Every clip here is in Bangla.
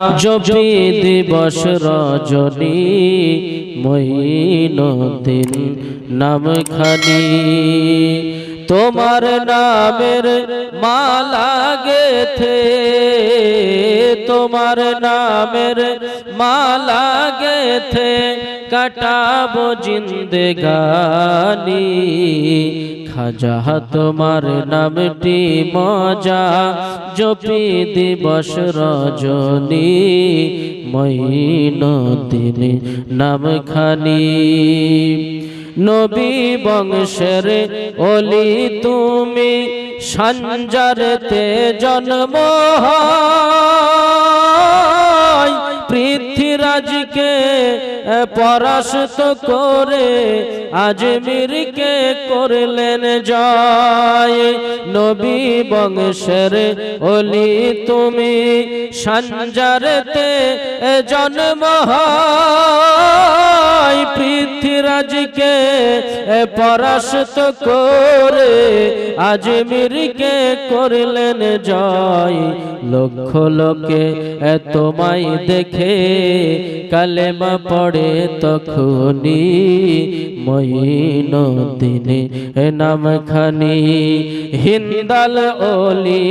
জপি দিবস রজনী মহিন দিন নাম খানি তোমার নামের মালা গেথে তোমার নামের মালা গেথে কাটাবো জিন্দেগানি। খাজা তোমার নামটি মজা। জপি দিবস রজনী। মঈনুদ্দিন নাম খানি নবী বংশের অলি তুমি সঞ্জারতে জন্ম পৃথ্বীরাজকে পরাস্ত করে আজমিরকে করলেন জয়। নবী বংশের অলি তুমি সঞ্জারতে জন্ম হয়। পৃথ্বীরাজকে পরাস্ত করে আজমিরকে করলেন জয়। লক্ষ লোকে তোমায় দেখে কালেমা পড়ে তখনি মঈনুদ্দিনে নাম খানি হিন্দাল ওলি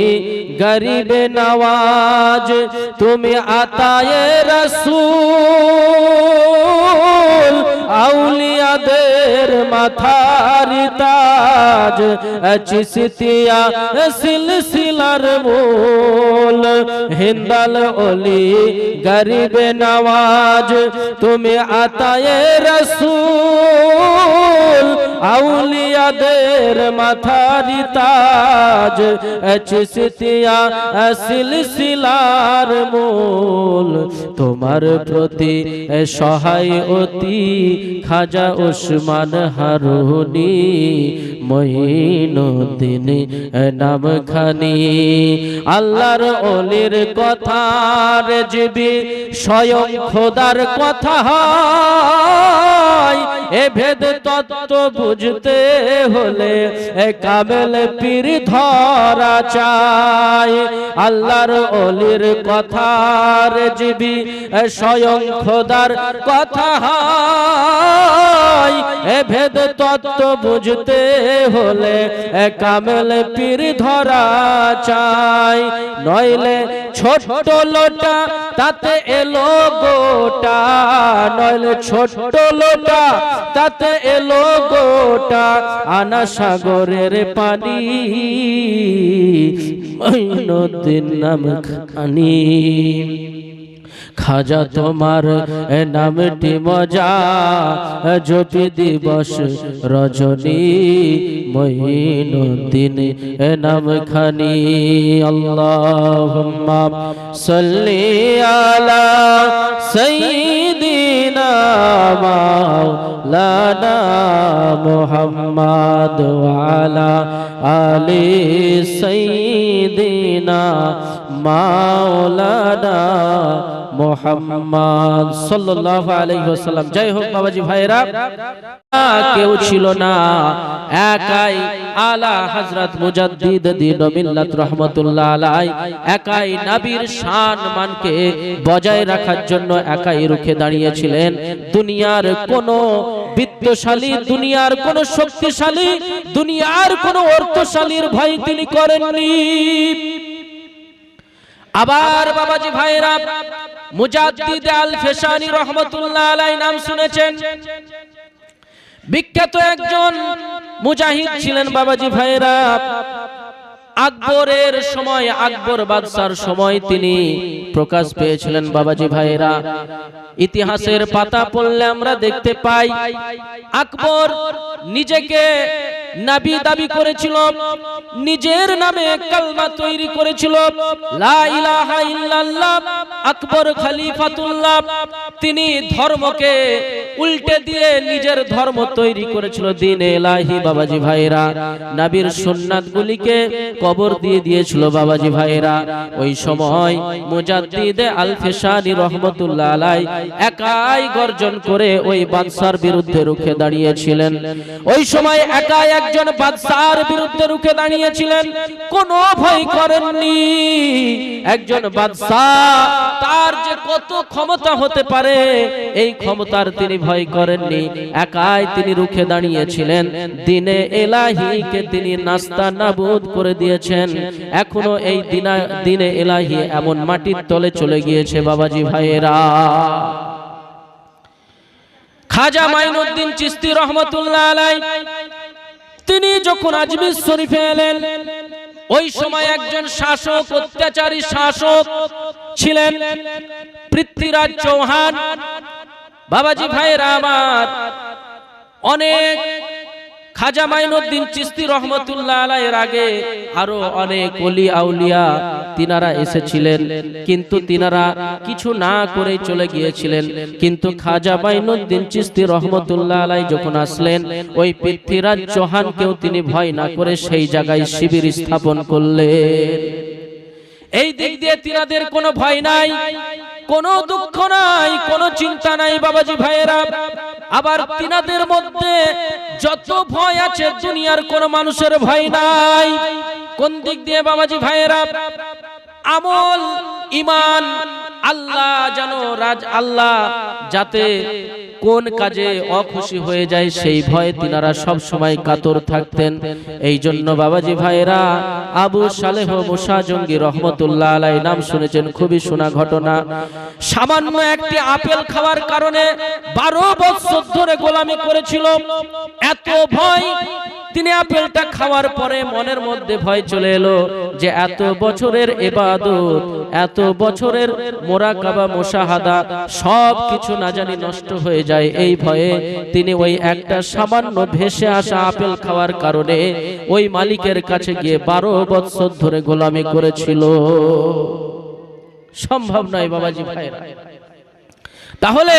গরিব নওয়াজ তুমি আতায়ে রসুল। আউলিয়াদের মাথারি তাজ, চিসতিয়া সিলসিলার মূল। হিন্দাল ওলি গরিবে নওয়াজ, তুমি আতায়ে রসুল। আউলিয়াদের মাথারি তাজ, চিসতিয়া সিলসিলার মূল। তোমার প্রতি সহায় অতি খাজা ওসমান হারুনি মহিনুদ্দিন নাম খানি আল্লাহর অলির কথার জীবী স্বয়ং খোদার কথা হয় এ ভেদ তত্ত্ব বুঝতে হলে কামেল পীর ধরা চাই। আল্লাহর অলির কথা রেজবি স্বয়ং খোদার কথা হয় এ ভেদ তত্ত্ব বুঝতে হলে এ কামেল পীর ধরা চাই। নইলে ছোট লোটা তাতে এলো গোটা, নইলে ছোট লোটা। তাতে এলো গোটা আনা সাগরের পানি। মঈনুদ্দিন নাম খানি খাজা তোমার নামটি মজা জপি দিবস রজনী মঈনুদ্দিন নাম খানি আল্লাহুম্মা সাল্লি আলা সাইয়্যিদিনা মাওলানা মুহাম্মদ আলা আলি সাইয়্যিদিনা মাওলানা মোহাম্মদ সাল্লাল্লাহু আলাইহি ওয়াসাল্লাম। জয় হোক, বাবাজি ভাইরা কেউ ছিল না। একাই আলা হযরত মুজাদ্দিদ দ্বীন মিল্লাত রাহমাতুল্লাহ আলাই একাই নবীর শান মানকে বজায় রাখার জন্য একাই রুখে দাঁড়িয়েছিলেন। দুনিয়ার কোন বিত্তশালী, দুনিয়ার কোন শক্তিশালী, দুনিয়ার কোন অর্থশালীর ভয় তিনি করেননি। আবার বাবাজি ভাইরা মুজাদ্দিদ আল ফেসানি রহমতুল্লাহ আলাই নাম শুনেছেন। বিখ্যাত একজন মুজাহিদ ছিলেন বাবাজি ভাইরা আকবরের সময়, আকবর বাদশার সময় তিনি প্রকাশ পেয়েছিলেন বাবাজি ভাইরা ইতিহাসের পাতা পড়লে আমরা দেখতে পাই, আকবর নিজেকে নাবি দাবি করেছিল, নিজের নামে কালমা তৈরি করেছিল। আকবর খলিফাতুল্লাহ, তিনি ধর্মকে উল্টে দিয়ে নিজের ধর্ম তৈরি করেছিল দিন এলাহি বাবাজি ভাইরা। নবীর সুন্নাত গুলিকে কবর দিয়ে দিয়েছিল বাবাজি ভাইরা। ওই সময় মুজাদ্দিদ আল ফেসানি রহমতুল্লাহ আলাই একাই গর্জন করে ওই বাদশার বিরুদ্ধে রুখে দাঁড়িয়েছিলেন। ওই সময় একাই একজন বাদশার বিরুদ্ধে রুখে দাঁড়িয়েছিলেন। কোনো ভয় করেননি। একজন বাদশাহ, তার যে কত ক্ষমতা হতে পারে, এই ক্ষমতার তিনি ভয় করেননি। একাই তিনি রুখে দাঁড়িয়েছিলেন। দিনে এলাহিকে তিনি নাস্তা নাবুদ করে দিয়েছেন। এখনও এই দিনা, দিনে এলাহি এমন মাটির তলে চলে গিয়েছে, বাবাজি ভাইয়েরা। খাজা মাইনুদ্দিন চিস্তি রহমতুল্লাহ আলাই তিনি যখন আজমির শরীফে এলেন, ওই সময় একজন শাসক, অত্যাচারী শাসক ছিলেন, পৃথ্বীরাজ চৌহান। বাবাজি ভাইয়ের আমার, অনেক খাজা মাইনুদ্দিন চিস্তি রহমতুল্লাহ আলাইয়ের আগে আরও অনেক অলি আউলিয়া তিনারা এসেছিলেন। কিন্তু তিনারা কিছু না করে চলে গিয়েছিলেন। কিন্তু খাজা মাইনুদ্দিন চিস্তি রহমতুল্লাহ আলাই যখন আসলেন, ওই পৃথ্বীরাজ চৌহানকেও তিনি ভয় না করে সেই জায়গায় শিবির স্থাপন করলেন। এই দিক দিয়ে তিনাদের কোনো ভয় নাই। কোনো দুঃখ নাই, কোনো চিন্তা নাই, বাবাজি ভাইয়েরা। আবার তিনাদের মধ্যে যত ভয় আছে, দুনিয়ার কোন মানুষের ভয় নাই। কোন দিক দিয়ে, বাবাজি ভাইয়েরা? আমল, ইমান, আল্লাহ যেন রাজ আল্লাহ যাতে কোন কাজে অখুশি হয়ে যায় সেই ভয়ে তিনারা সব সময় কাতর থাকতেন। এই জন্য বাবাজি ভাইরা আবু সালেহ মুসা জঙ্গি রহমতুল্লাহ আলাই নাম শুনেছেন খুবই শোনা ঘটনা। সামান্য একটি আপেল খাওয়ার কারণে বারো বছর ধরে গোলামি করেছিল। এত ভয় তিনি আপেলটা খাওয়ার পরে মনের মধ্যে ভয় চলে এলো যে এত বছরের এবাদত, এত বছরের মোরাকাবা, মোশাহাদা সব কিছু না জানি নষ্ট হয়ে যায়। এই ভয়ে তিনি ওই একটা সামান্য ভেসে আসা আপেল খাওয়ার কারণে ওই মালিকের কাছে গিয়ে বারো বছর ধরে গোলামি করেছিল। সম্ভব নয় বাবাজি ভাইরা। তাহলে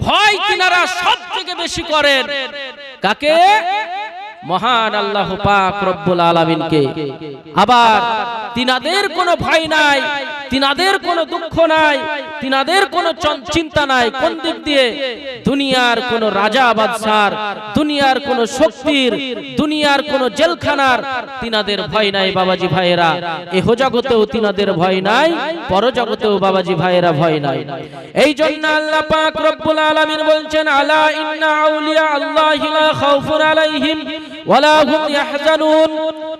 ভয় তিনারা সব থেকে বেশি করেন। কাকে? মহান আল্লাহ পাক রব্বুল আলামিনকে। আবার তিনাদের কোনো ভয় নাই, তিনাদের কোনো দুঃখ নাই, তিনাদের কোনো চিন্তা নাই, কোন দিক দিয়ে? দুনিয়ার কোনো রাজা বাদশার, দুনিয়ার কোনো শক্তির, দুনিয়ার কোনো জেলখানার তিনাদের ভয় নাই বাবাজি ভাইয়েরা। এহ জগতেও তিনাদের ভয় নাই পরজগতেও বাবাজি ভাইয়েরা ভয় নাই। এই জন্য আল্লাহ পাক রব্বুল আলামিন বলছেন, আলা ইন্না আউলিয়া আল্লাহি লা খাউফুন আলাইহিম।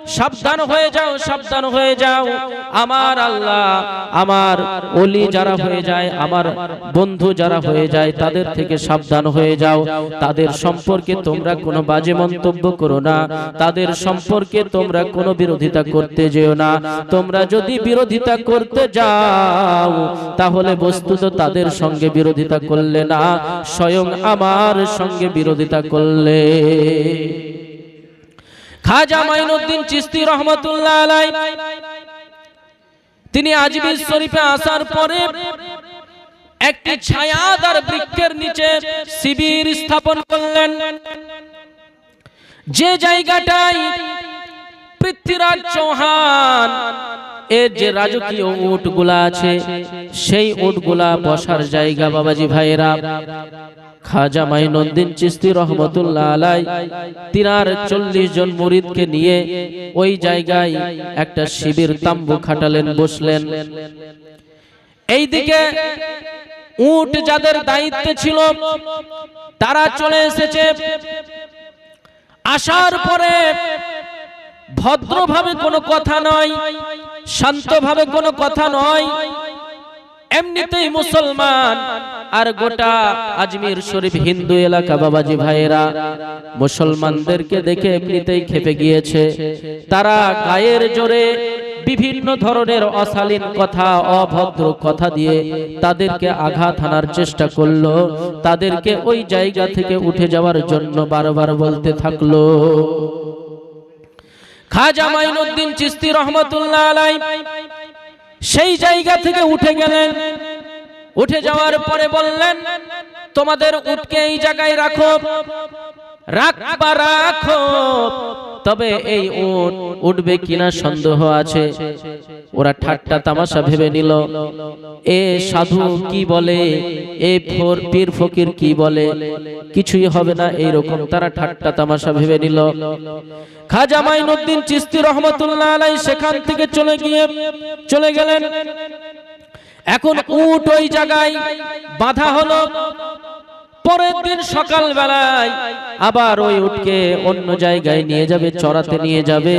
সাবধান হয়ে যাও, সাবধান হয়ে যাও। আমার আল্লাহ, আমার যারা হয়ে যায়, আমার বন্ধু যারা হয়ে যায়, তাদের থেকে সাবধান হয়ে যাও। তাদের সম্পর্কে তোমরা কোনো বাজে মন্তব্য করো না। তাদের সম্পর্কে তোমরা কোনো বিরোধিতা করতে যেও না। তোমরা যদি বিরোধিতা করতে যাও, তাহলে বস্তুত তাদের সঙ্গে বিরোধিতা করলে না, স্বয়ং আমার সঙ্গে বিরোধিতা করলে। খাজা মাইনুদ্দিন চিস্তি রহমতুল্লাহ আলাই, তিনি আজমির শরীফে আসার পরে একটি ছায়াদার বৃক্ষের নিচে শিবির স্থাপন করলেন। যে জায়গাটায় পৃথ্বীরাজ চৌহান, এর যে রাজকীয় উটগুলা আছে, সেই উটগুলা বসার জায়গা বাবাজি ভাইয়েরা। খাজা মাইনুদ্দিন চিস্তি রহমতুল্লাহ আলাই তিনার চল্লিশ জন মুরিদকে নিয়ে ওই জায়গায় একটা শিবির তাম্বু খাটালেন, বসলেন। এইদিকে উট যাদের দায়িত্বে ছিল, তারা চলে এসেছে। আসার পরে ভদ্রভাবে কোনো কথা নয়, শান্তভাবে কোনো কথা নয়, এমনিতেই মুসলমান। আর গোটা আজমির শরীফ হিন্দু এলাকা বাবাজি ভাইয়েরা, মুসলমানদেরকে দেখে এমনিতেই খেপে গিয়েছে। তারা গায়ের জোরে বিভিন্ন ধরনের অশালীন কথা, অভদ্র কথা দিয়ে তাদেরকে আঘাত হানার চেষ্টা করল। তাদেরকে ওই জায়গা থেকে উঠে যাওয়ার জন্য বারবার বলতে থাকল। খাজা মাইনুদ্দিন চিস্তি রহমতুল্লাহ আলাই সেই জায়গা থেকে উঠে গেলেন। উঠে যাওয়ার পরে বললেন, তোমাদের উঠকে এই জায়গায় রাখো, রাখবা রাখো, তবে এই উট উঠবে কিনা সন্দেহ আছে। ওরা ঠাট্টা তামাশা ভেবে নিল। এ সাধু কি বলে? এ ফোর, পীর ফকির কি বলে? কিছুই হবে না, এইরকম তারা ঠাট্টা তামাশা ভেবে নিল। খাজা মাইনুদ্দিন চিস্তি রহমতুল্লাহ আলাই সেখান থেকে চলে গিয়ে চলে গেলেন। এখন উট ওই জায়গায় বাধা হলো। পরের দিন সকাল বেলায় আবার ওই উটকে অন্য জায়গায় নিয়ে যাবে চড়াতে নিয়ে যাবে।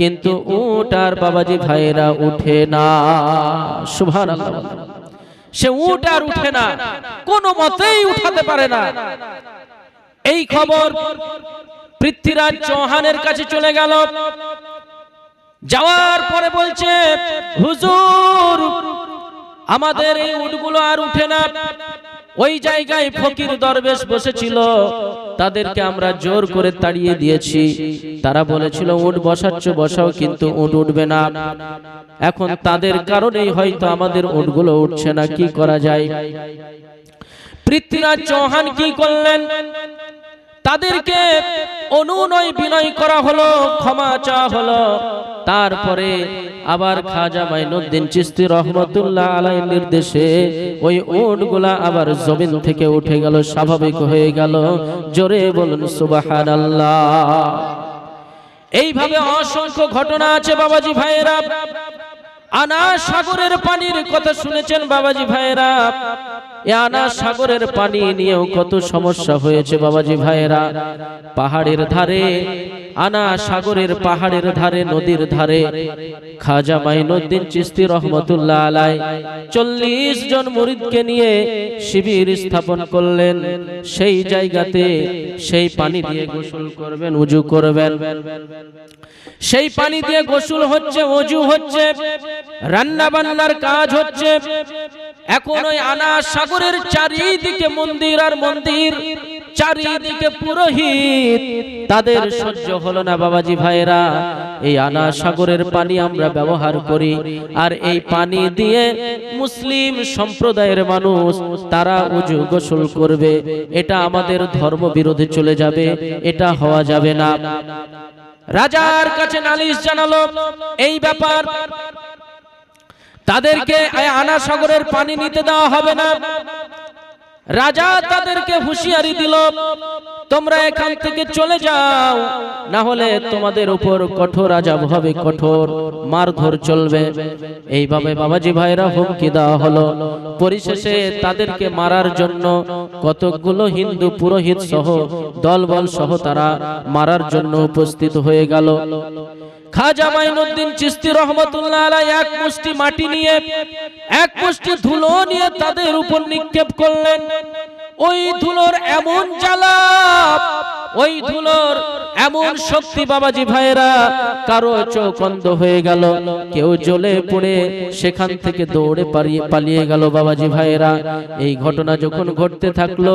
কিন্তু উট আর বাবাজি ভাইয়েরা উঠে না। সুভান সে উট আর উঠে না। কোনো মতেই উঠাতে পারে না। এই খবর পৃথ্বীরাজ চৌহানের কাছে চলে গেল। যাওয়ার পরে বলছে হুজুর আমাদের এই উটগুলো আর উঠে না। ওই জায়গায় ফকির দরবেশ বসেছিল। তাদেরকে আমরা জোর করে তাড়িয়ে দিয়েছি। তারা বলেছিল, উট বসাচ্ছ, বসাও, কিন্তু উট উঠবে না। এখন তাদের কারণেই হয়তো আমাদের উটগুলো উঠছে না। কি করা যায়? পৃথ্বীরাজ চৌহান কি করলেন? তাদেরকে অনুনয় বিনয় করা হলো, ক্ষমা চাওয়া হলো। তারপরে আবার খাজা মাইনুদ্দিন চিস্তি রহমতুল্লাহ আলাই নির্দেশে ওই উটগুলা আবার জমিন থেকে উঠে গেল, স্বাভাবিক হয়ে গেল। জোরে বলুন সুবাহান এইভাবে অসংখ্য ঘটনা আছে বাবাজি ভাইয়েরা। আনা সাগরের পানির কথা শুনেছেন বাবাজি ভাইয়েরা। আনা সাগরের পানি নিয়েও কত সমস্যা হয়েছে বাবাজি ভাইয়েরা। পাহাড়ের ধারে, আনা সাগরের পাহাড়ের ধারে, নদীর ধারে, খাজা মাইনুদ্দিন চিস্তি রহমতুল্লাহ আলাই চল্লিশ জন মুরিদকে নিয়ে শিবির স্থাপন করলেন। সেই জায়গাতে সেই পানি দিয়ে গোসল করবেন, উজু করবেন। সেই পানি দিয়ে গোসল হচ্ছে অজু হচ্ছে রান্না বান্নার কাজ হচ্ছে। এখন ওই আনা সাগরের চারিদিকে মন্দির আর মন্দির চারিদিকে পুরোহিত। তাদের সহ্য হলো না বাবাজি ভাইরা এই আনা সাগরের পানি আমরা ব্যবহার করি। আর এই পানি দিয়ে মুসলিম সম্প্রদায়ের মানুষ তারা উজু গোসল করবে। এটা আমাদের ধর্ম বিরোধী চলে যাবে। এটা হওয়া যাবে না। রাজার কাছে নালিশ জানালো এই ব্যাপার তাদেরকে আনা সাগরের পানি নিতে দেওয়া হবে না। রাজা তাদেরকে হুঁশিয়ারি দিল তোমরা এখান থেকে চলে যাও। না হলে তোমাদের উপর কঠোর আজাব হবে, কঠোর মারধর চলবে। এইভাবে বাবাজি ভাইরা হুমকি দেওয়া হলো। পরিশেষে তাদেরকে মারার জন্য কতকগুলো হিন্দু পুরোহিত সহ, দলবল সহ তারা মারার জন্য উপস্থিত হয়ে গেল। খাজা মাইনুদ্দিন চিস্তি রহমতুল্লাহ আলাই এক মুষ্টি মাটি নিয়ে, এক মুষ্টি ধুলো নিয়ে তাদের উপর নিক্ষেপ করলেন। ওই ধুলোর এমন জ্বালা, ওই ধুলোর এমন শক্তি বাবাজি ভাইরা কারও চোখ অন্ধ হয়ে গেল, কেউ জ্বলে পড়ে সেখান থেকে দৌড়ে পালিয়ে পালিয়ে গেল বাবাজি ভাইরা এই ঘটনা যখন ঘটতে থাকল,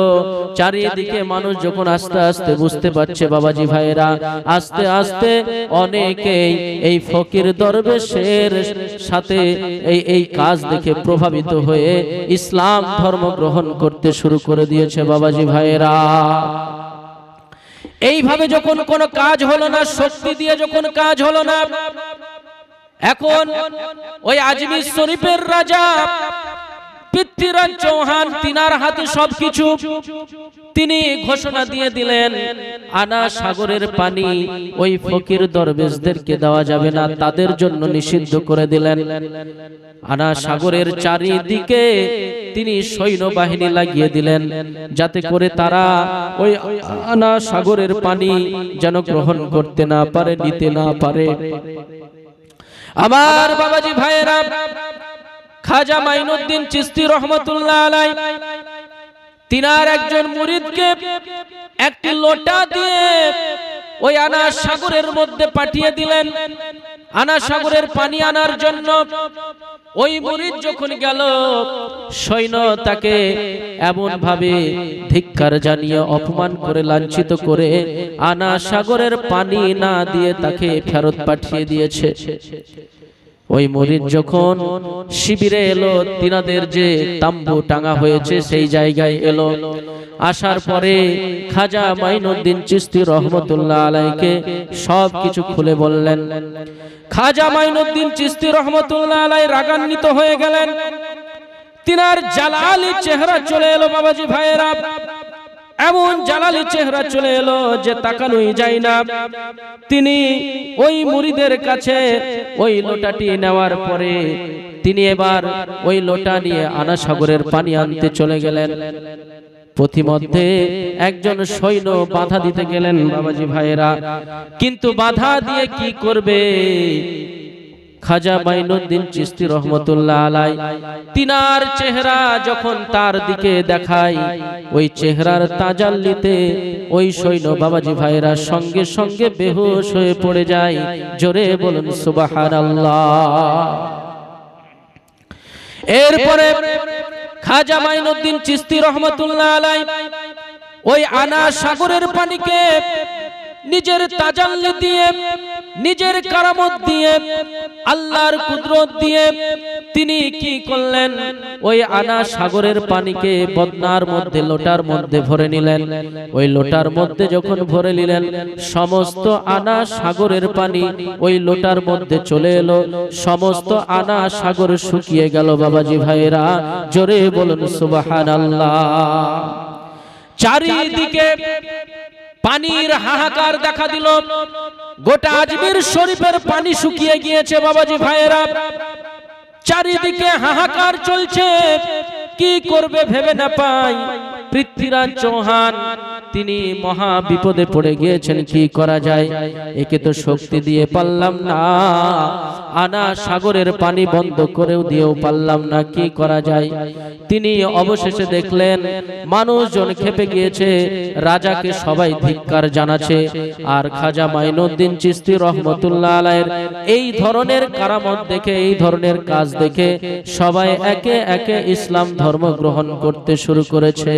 চারিদিকে মানুষ যখন আস্তে আস্তে বুঝতে পারছে বাবাজি ভাইরা আস্তে আস্তে অনেকেই এই ফকির দরবেশের সাথে এই এই কাজ দেখে প্রভাবিত হয়ে ইসলাম ধর্ম গ্রহণ করতে শুরু করে দিয়েছে বাবাজি ভাইরা এইভাবে যখন কোনো কাজ হলো না, শক্তি দিয়ে যখন কাজ হলো না, এখন ওই আজমির শরীফের রাজা পৃথ্বীরাজ চৌহান, তিনার হাতে সবকিছু। তিনি ঘোষণা দিয়ে দিলেন, আনা সাগরের পানি ওই ফকির দরবেশদেরকে দেওয়া যাবে না, তাদের জন্য নিষিদ্ধ করে দিলেন। আনা সাগরের চারিদিকে তিনি সৈন্যবাহিনী লাগিয়ে দিলেন, যাতে করে তারা ওই আনা সাগরের পানি যেন গ্রহণ করতে না পারে, নিতে না পারে। আমার বাবাজি ভাইয়েরা খাজা মাইনুদ্দিন চিস্তি রহমতুল্লাহ আলাই, তিনার একজন মুরিদকে একটি লোটা দিয়ে ওই আনা সাগরের মধ্যে পাঠিয়ে দিলেন। আনা সাগরের পানি আনার জন্য ওই মুরিদ যখন গেল, সৈন্য তাকে এমন ভাবে ধিক্কার জানিয়ে অপমান করে, লাঞ্ছিত করে আনা সাগরের পানি না দিয়ে তাকে ফেরত পাঠিয়ে দিয়েছে। ওই মরিদ যখন শিবিরে এলো, তিনাদের যে তাম্বু টাঙা হয়েছে সেই জায়গায় এলো। আসার পরে খাজা মাইনুদ্দিন চিস্তি রহমতুল্লাহ আলাইকে সব কিছু খুলে বললেন, খাজা মাইনুদ্দিন চিস্তি রহমতুল্লাহ আলাই রাগান্বিত হয়ে গেলেন। তিনার জালালি চেহারা চলে এলো, বাবাজি ভাইয়েরা। এমন জালালি চেহারা চলে এলো যে তাকানোই যায় না। তিনি ওই মুড়িদের কাছে ওই লোটাটি নেওয়ার পরে তিনি এবার ওই লোটা নিয়ে আনা সাগরের পানি আনতে চলে গেলেন। প্রতিমধ্যে একজন সৈন্য বাধা দিতে গেলেন বাবাজি ভাইয়েরা। কিন্তু বাধা দিয়ে কি করবে? খাজা মাইনুদ্দিন চিস্তি রহমতুল্লাহ আলাই। তিনার চেহারা যখন তার দিকে দেখায় ওই চেহারার তাজাল্লিতে ওই সৈন্য বাবাজি ভাইরা সঙ্গে সঙ্গে বেহুশ হয়ে পড়ে যায়। জোরে বলুন সুবহানাল্লাহ। এরপরে খাজা মাইনুদ্দিন চিস্তি রহমতুল্লাহ আলাই ওই আনা সাগরের পানিকে নিজের তাজাল্লি দিয়ে নিজের কারামত দিয়ে, আল্লাহর কুদরত দিয়ে তিনি কি করলেন? ওই আনা সাগরের পানিকে বদনার মধ্যে, লোটার মধ্যে ভরে নিলেন। ওই লোটার মধ্যে যখন ভরে নিলেন, সমস্ত আনা সাগরের পানি ওই লোটার মধ্যে চলে এলো। সমস্ত আনা সাগর শুকিয়ে গেল, বাবাজি ভাইয়েরা। জোরে বলুন সুবাহান সুবহানাল্লাহ। চারিদিকে পানির হাহাকার দেখা দিল। গোটা আজমির শরীফের পানি শুকিয়ে গিয়েছে, বাবাজি ভাইয়েরা। চারিদিকে হাহাকার চলছে। কি করবে ভেবে না পাই। পৃথ্বীরাজ চৌহান তিনি মহা বিপদে পড়ে গিয়েছেন, কি করা যায়? একে তো শক্তি দিয়ে পারলাম না। আনা সাগরের পানি বন্ধ করেও দিয়েও পারলাম না, কি করা যায়? তিনি অবশেষে দেখলেন, মানুষজন খেপে গিয়েছে, রাজাকে সবাই ধিক্কার জানাচ্ছে। আর খাজা মাইনুদ্দিন চিস্তি রহমতুল্লাহ আলাইয়ের এই ধরনের কারামত দেখে, এই ধরনের কাজ দেখে সবাই একে একে ইসলাম ধর্ম গ্রহণ করতে শুরু করেছে।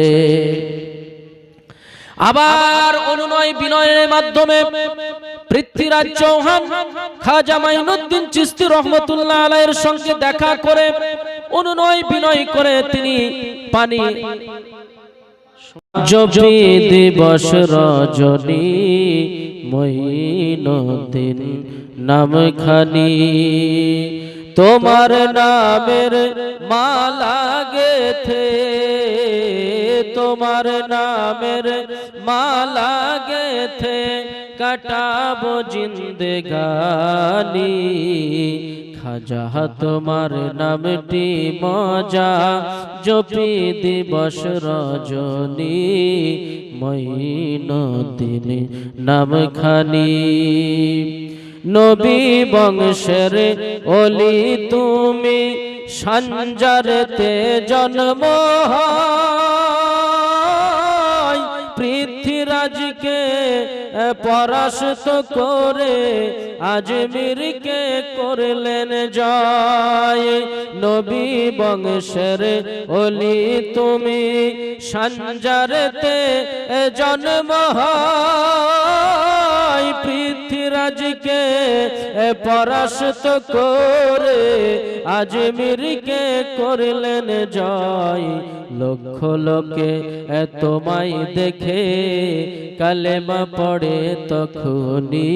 আবার অনুনয় বিনয়ের মাধ্যমে পৃথ্বীরাজ চৌহান খাজা মাইনুদ্দিন চিস্তি রহমতুল্লাহ আলাইয়ের সঙ্গে দেখা করে, অনুনয় বিনয় করে তিনি পানি জপি দিবস রজনী মঈনুদ্দিন নামখানি। তোমার নামের মালা গেথে তোমার নামের মালা গেথে কাটাবো জিন্দেগানি। খাজা তোমার নামটি মজা, জপি দিবস রজনী। মঈনুদ্দিন নামখানি। নবী বংশের অলি তুমি সঞ্জারতে জন্ম হয়। পরাস্ত করে আজমিরকে করলেন যায় নবী বংশের অলি তুমি সঞ্জারতে জন্ম হয়। পৃথ্বীরাজকে পরাস্ত করে আজমিরকে করলেন জয়। লক্ষ লোকে তোমায় দেখে কালেমা পড়ে তখনি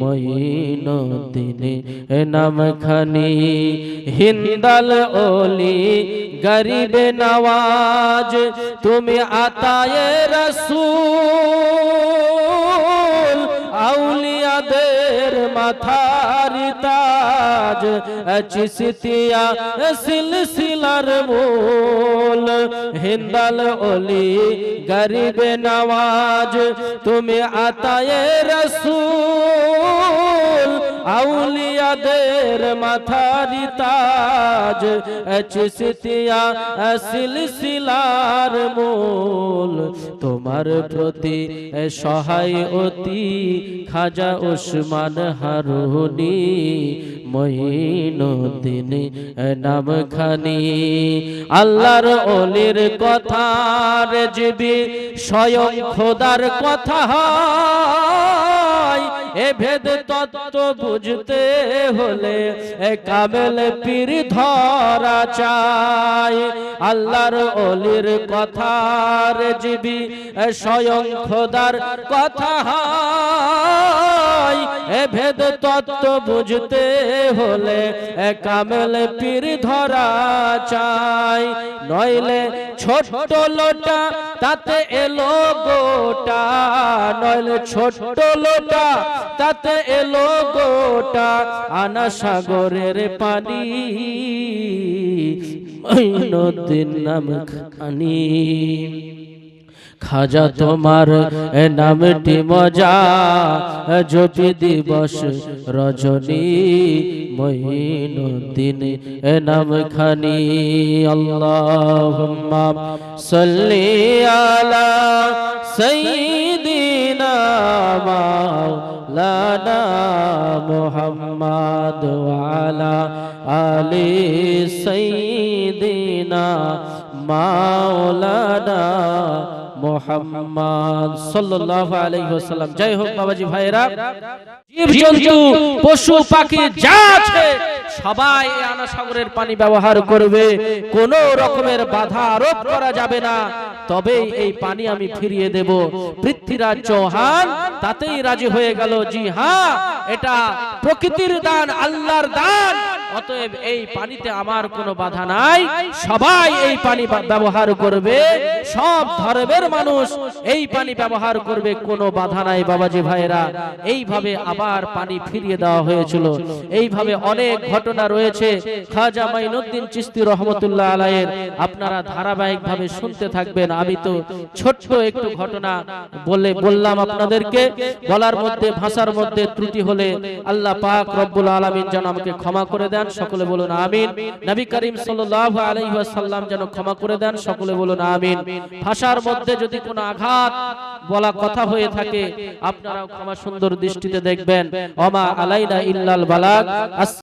মঈনুদ্দিনে নামখানি হিন্দাল ওলি গরিবে নওয়াজ, তুমি আতায় রসূল আউলিয়াদের মাথারি তাজ চিসতিয়া সিলসিলার মূল হিন্দাল ওলি গরিবে নওয়াজ তুমি আতায়ে রসূল আউলিয়াদের মাথারি তাজ চিসতিয়া সিলসিলার মূল। তোমার প্রতি সহায় অতি খাজা ওসমান হারুনি, মঈনুদ্দিন নামখানি। আল্লাহর অলির কথা রেজবি স্বয়ং খোদার কথা হয়। এ ভেদ তত্ত্ব বুঝতে হলে এ কামেল পীর ধরা চাই। আল্লাহর অলির কথা রেজবি স্বয়ং খোদার কথা এ ভেদ তত্ত্ব বুঝতে হলে এ কামেল পীর ধরা চাই। নইলে ছোট লোটা, তাতে এলো গোটা। নইলে ছোট লোটা তাতে এলো গোটা আনা সাগরের পানি। মঈনুদ্দিন নাম খানি খাজা তোমার, এ নামটি মজা জপি দিবস রজনী। এ নাম খানি আল্লাহুম্মা সাল্লি আলা সাইয়্যিদিনা মাওলানা মুহাম্মদ ওয়া আলা সাইয়্যিদিনা মাওলানা মোহাম্মদ সাল্লাল্লাহু আলাইহি ওয়াসাল্লাম জয় হোক বাবাজি ভাইরা জীবজন্তু পশু পাখি যা আছে সবাই আনা সাগরের পানি ব্যবহার করবে। কোনো রকমের বাধা আরোপ করা যাবে না। তবেই এই পানি আমি ফিরিয়ে দেব। পৃথ্বীরাজ চৌহান তাতেই রাজি হয়ে গেল। জি হ্যাঁ এটা প্রকৃতির দান, আল্লাহর দান। অতএব এই পানিতে আমার কোনো বাধা নাই। সবাই এই পানি ব্যবহার করবে। সব ধর্মের মানুষ এই পানি ব্যবহার করবে, কোনো বাধা নাই বাবাজি ভাইরা এইভাবে আবার পানি ফিরিয়ে দেওয়া হয়েছিল। এইভাবে অনেক ঘটনা রয়েছে। খাজা মাইনুদ্দিন চিস্তি রহমতুল্লাহ আলাইয়ের। আপনারা ধারাবাহিকভাবে শুনতে থাকবেন। আমি তো ছোট্ট একটু ঘটনা বলে বললাম আপনাদেরকে। বলার মধ্যে, ভাষার মধ্যে ত্রুটি হলে আল্লাহ পাক রব্বুল আলামিন যেন আমাকে ক্ষমা করে দেন। সকলে বলুন আমিন। নবী করিম সাল্লাল্লাহু আলাইহি ওয়াসাল্লাম যেন ক্ষমা করে দেন, সকলে বলুন আমিন। ভাষার মধ্যে যদি কোনো আঘাত বলা কথা হয়ে থাকে, আপনারাও ক্ষমা সুন্দর দৃষ্টিতে দেখবেন। ওমা আলাইনা ইল্লাল বালাগ।